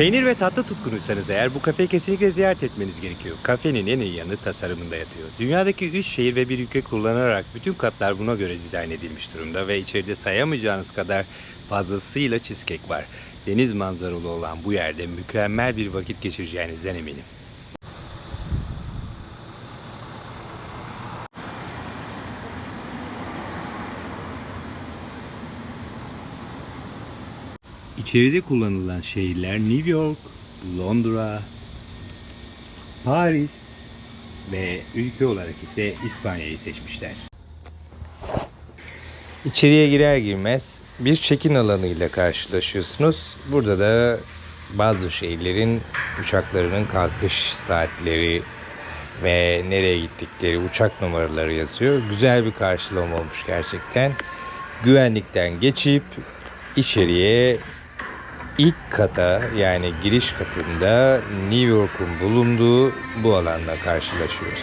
Peynir ve tatlı tutkunuysanız eğer bu kafeyi kesinlikle ziyaret etmeniz gerekiyor. Kafenin en iyi yanı tasarımında yatıyor. Dünyadaki 3 şehir ve bir ülke kullanarak bütün katlar buna göre dizayn edilmiş durumda ve içeride sayamayacağınız kadar fazlasıyla cheesecake var. Deniz manzaralı olan bu yerde mükemmel bir vakit geçireceğinizden eminim. İçeride kullanılan şehirler New York, Londra, Paris ve ülke olarak ise İspanya'yı seçmişler. İçeriye girer girmez bir check-in alanıyla karşılaşıyorsunuz. Burada da bazı şehirlerin uçaklarının kalkış saatleri ve nereye gittikleri uçak numaraları yazıyor. Güzel bir karşılama olmuş gerçekten. Güvenlikten geçip içeriye ilk kata yani giriş katında New York'un bulunduğu bu alanla karşılaşıyoruz.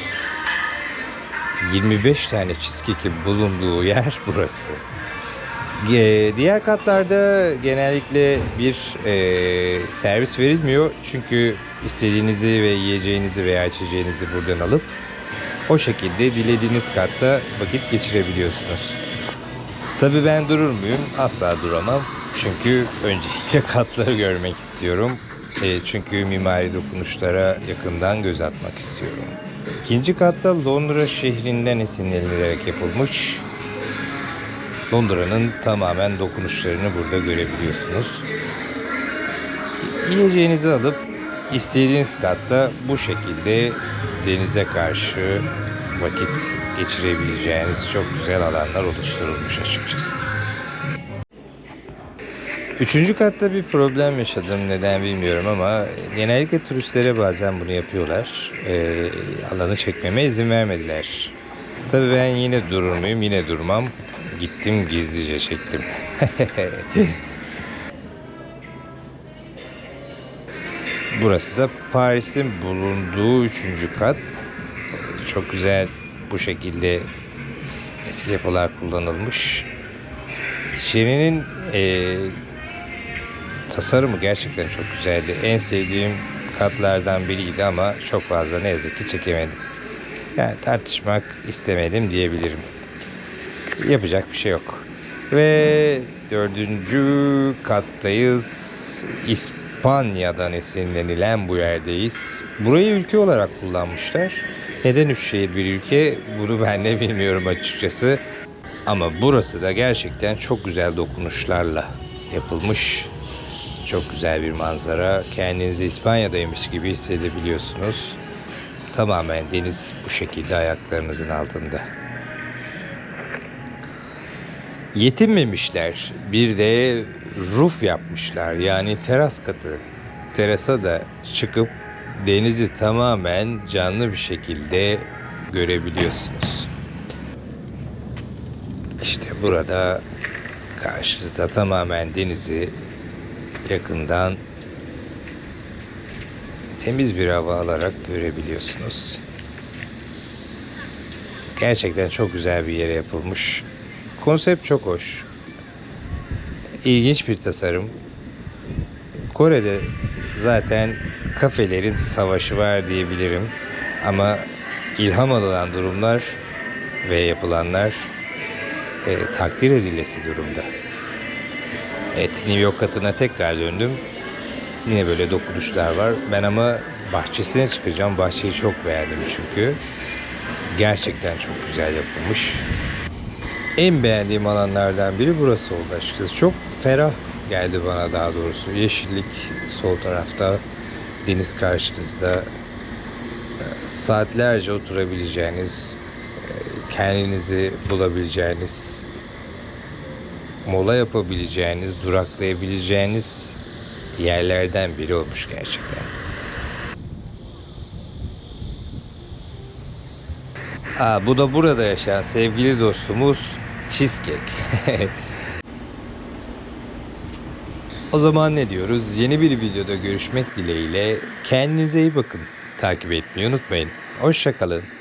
25 tane cheesecake'in bulunduğu yer burası. Diğer katlarda genellikle bir e, servis verilmiyor. Çünkü istediğinizi ve yiyeceğinizi veya içeceğinizi buradan alıp o şekilde dilediğiniz katta vakit geçirebiliyorsunuz. Tabii ben durur muyum? Asla duramam. Çünkü öncelikle katları görmek istiyorum. E, çünkü mimari dokunuşlara yakından göz atmak istiyorum. İkinci katta Londra şehrinden esinlenilerek yapılmış. Londra'nın tamamen dokunuşlarını burada görebiliyorsunuz. Yiyeceğinizi alıp istediğiniz katta bu şekilde denize karşı vakit geçirebileceğiniz çok güzel alanlar oluşturulmuş açıkçası. Üçüncü katta bir problem yaşadım. Neden bilmiyorum ama genellikle turistlere bazen bunu yapıyorlar. Ee, alanı çekmeme izin vermediler. Tabii ben yine durur muyum? Yine durmam. Gittim gizlice çektim. Burası da Paris'in bulunduğu üçüncü kat. Ee, Çok güzel bu şekilde eski yapılar kullanılmış. İçerinin e, tasarımı gerçekten çok güzeldi. En sevdiğim katlardan biriydi ama çok fazla ne yazık ki çekemedim. Yani tartışmak istemedim diyebilirim. Yapacak bir şey yok. Ve dördüncü kattayız. İspanya'dan esinlenilen bu yerdeyiz. Burayı ülke olarak kullanmışlar. Neden üç şehir bir ülke? Bunu ben de bilmiyorum açıkçası. Ama burası da gerçekten çok güzel dokunuşlarla yapılmış. Çok güzel bir manzara. Kendinizi İspanya'daymış gibi hissedebiliyorsunuz. Tamamen deniz bu şekilde ayaklarınızın altında. Yetinmemişler. Bir de roof yapmışlar. Yani teras katı. Terasa da çıkıp denizi tamamen canlı bir şekilde görebiliyorsunuz. İşte burada karşınızda tamamen denizi yakından temiz bir hava alarak görebiliyorsunuz. Gerçekten çok güzel bir yere yapılmış. Konsept çok hoş. İlginç bir tasarım. Kore'de zaten kafelerin savaşı var diyebilirim. Ama ilham alınan durumlar ve yapılanlar e, takdir edilesi durumda. Evet New York katına tekrar döndüm. Yine böyle dokunuşlar var. Ben ama bahçesine çıkacağım. Bahçeyi çok beğendim çünkü. Gerçekten çok güzel yapılmış. En beğendiğim alanlardan biri burası oldu açıkçası. Çok ferah geldi bana daha doğrusu. Yeşillik sol tarafta, deniz karşınızda. Saatlerce oturabileceğiniz, kendinizi bulabileceğiniz, mola yapabileceğiniz, duraklayabileceğiniz yerlerden biri olmuş gerçekten. Aa, bu da burada yaşayan sevgili dostumuz Cheesecake. o zaman ne diyoruz? Yeni bir videoda görüşmek dileğiyle kendinize iyi bakın. Takip etmeyi unutmayın. Hoşçakalın.